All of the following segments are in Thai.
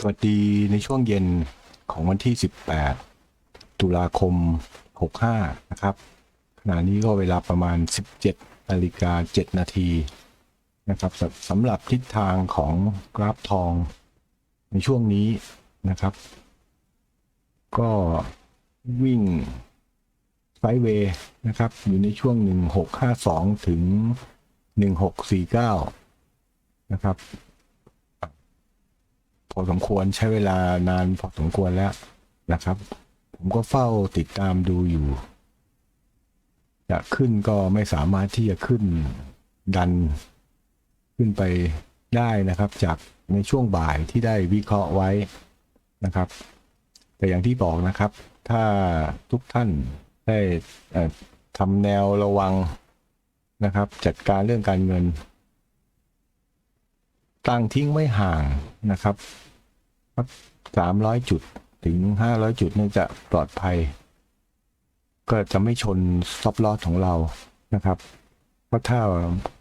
สวัสดีในช่วงเย็นของวันที่ 18 ตุลาคม 65 นะครับ ขณะนี้ก็เวลาประมาณ 17นาฬิกา7นาทีนะครับสำหรับทิศทางของกราฟทองในช่วงนี้นะครับ ก็วิ่งไซด์เวย์นะครับ อยู่ในช่วง 1652 ถึง 1649 นะครับ พอสมควรใช้เวลานานพอสมควรแล้วนะครับ ผมก็เฝ้าติดตามดูอยู่จะขึ้นก็ไม่สามารถที่จะขึ้นดันขึ้นไปได้นะครับ จากในช่วงบ่ายที่ได้วิเคราะห์ไว้นะครับ แต่อย่างที่บอกนะครับ ถ้าทุกท่านได้ทำแนวระวังนะครับ จัดการเรื่องการเงิน ตั้งทิ้งไว้ห่างนะครับสามร้อยจุดถึงห้าร้อยจุดเนี่ยจะปลอดภัย ก็จะไม่ชนซอฟลอสของเรานะครับ เพราะถ้า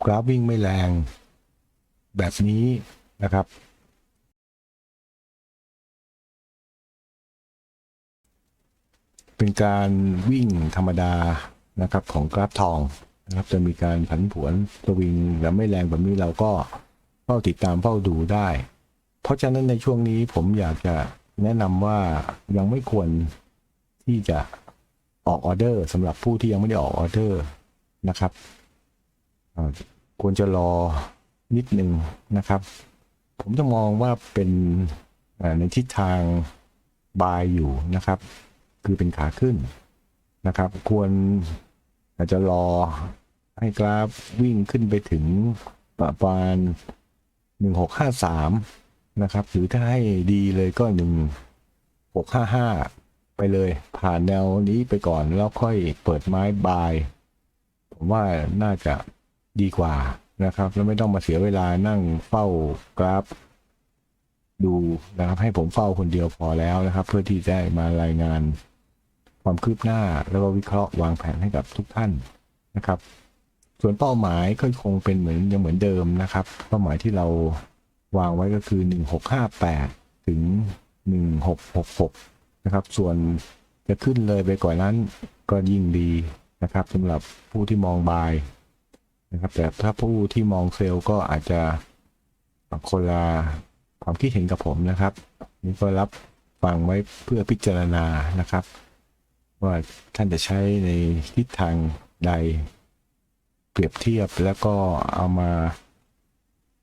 กราฟวิ่งไม่แรงแบบนี้นะครับเป็นการวิ่งธรรมดานะครับของกราฟทองนะครับจะมีการผันผวนสวิงและไม่แรงแบบนี้เราก็ เฝ้าติดตามเฝ้าดูได้ เพราะฉะนั้นในช่วงนี้ผมอยากจะแนะนำว่ายังไม่ควรที่จะออกออเดอร์สำหรับผู้ที่ยังไม่ได้ออกออเดอร์นะครับควรจะรอนิดหนึ่งนะครับ ผมจะมองว่าเป็นในทิศทางบายอยู่นะครับ คือเป็นขาขึ้นนะครับ ควรอาจจะรอให้กราฟวิ่งขึ้นไปถึงประมาณ หนึ่งหกห้าสามนะครับหรือถ้าให้ดีเลยก็หนึ่งหกห้าห้าไปเลย ผ่านแนวนี้ไปก่อนแล้วค่อยเปิดไม้บาย ผมว่าน่าจะดีกว่านะครับ แล้วไม่ต้องมาเสียเวลานั่งเฝ้ากราฟ ดูนะครับ ให้ผมเฝ้าคนเดียวพอแล้วนะครับ เพื่อที่จะมารายงานความคืบหน้าแล้วก็วิเคราะห์วางแผนให้กับทุกท่านนะครับ ส่วนเป้าหมายก็คงเป็นเหมือนยังเหมือนเดิมนะครับ เป้าหมายที่เราวางไว้ก็คือ 1658 ถึง 1666 นะครับ ส่วนจะขึ้นเลยไปกว่านั้นก็ยิ่งดีนะครับสำหรับผู้ที่มองบายนะครับ แต่ถ้าผู้ที่มองเซลล์ก็อาจจะคนละความคิดเห็นกับผมนะครับ นี่ก็รับฟังไว้เพื่อพิจารณานะครับ ว่าท่านจะใช้ในทิศทางใด เปรียบเทียบแล้วก็เอามา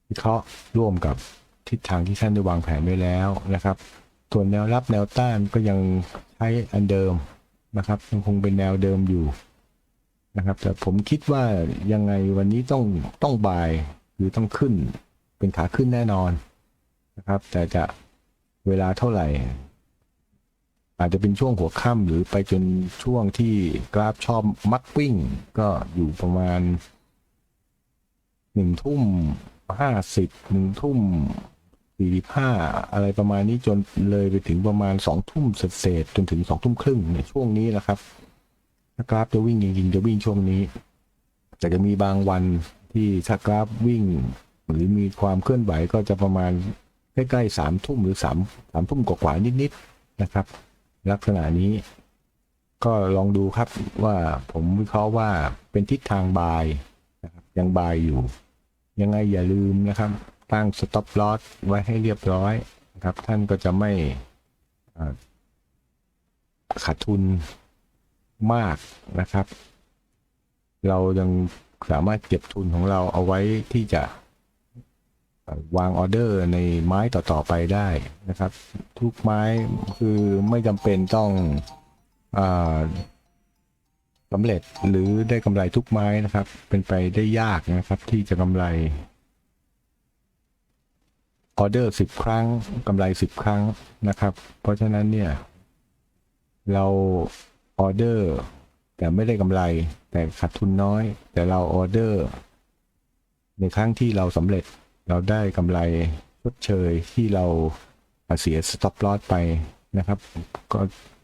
วิเคราะห์ร่วมกับทิศทางที่ท่านได้วางแผนไว้แล้วนะครับ ส่วนแนวรับแนวต้านก็ยังใช้อันเดิมนะครับยังคงเป็นแนวเดิมอยู่นะครับ แต่ผมคิดว่ายังไงวันนี้ต้องต้องบายหรือต้องขึ้นเป็นขาขึ้นแน่นอนนะครับ แต่จะเวลาเท่าไหร่ อาจจะเป็นช่วงหัวค่ำหรือไปจนช่วงที่กราฟชอบมักวิ่ง ก็อยู่ประมาณหนึ่งทุ่มห้าสิบหนึ่งทุ่มสี่สิบห้าอะไรประมาณนี้จนเลยไปถึงประมาณสองทุ่มเศษจนถึงสองทุ่มครึ่งในช่วงนี้แหละครับถ้ากราฟจะวิ่งจริงๆจะวิ่งช่วงนี้แต่จะมีบางวันที่ถ้ากราฟวิ่ง หรือมีความเคลื่อนไหวก็จะประมาณใกล้ๆสามทุ่มหรือสามสามทุ่มกว่าๆนิดๆนะครับ ลักษณะนี้ ก็ลองดูครับว่าผมวิเคราะห์ว่าเป็นทิศทางบายนะครับยังบายอยู่ ยังไงอย่าลืมนะครับ ตั้ง stop loss ไว้ให้เรียบร้อยนะครับ ท่านก็จะไม่ขาดทุนมากนะครับ เรายังสามารถเก็บทุนของเราเอาไว้ที่จะ วางออเดอร์ในไม้ต่อๆไปได้นะครับ ทุกไม้คือไม่จำเป็นต้องอสำเร็จหรือได้กำไรทุกไม้นะครับ เป็นไปได้ยากนะครับ ที่จะกำไรออเดอร์สิบครั้งกำไรสิบครั้งนะครับ เพราะฉะนั้นเนี่ย เราออเดอร์ แต่ไม่ได้กำไร แต่ขาดทุนน้อย แต่เราออเดอร์ ในครั้งที่เราสำเร็จ เราได้กำไรชดเชยที่เราเสียสต็อปลอสไปนะครับ ก็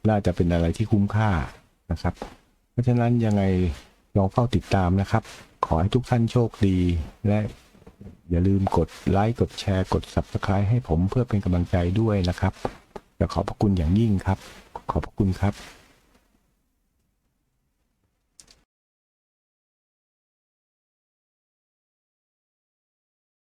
น่าจะเป็นอะไรที่คุ้มค่านะครับ เพราะฉะนั้นยังไงลองเฝ้าติดตามนะครับ ขอให้ทุกท่านโชคดี และอย่าลืมกดไลค์กดแชร์กด Subscribe ให้ผมเพื่อเป็นกำลังใจด้วยนะครับจะขอบพระคุณอย่างยิ่งครับ ขอบพระคุณครับ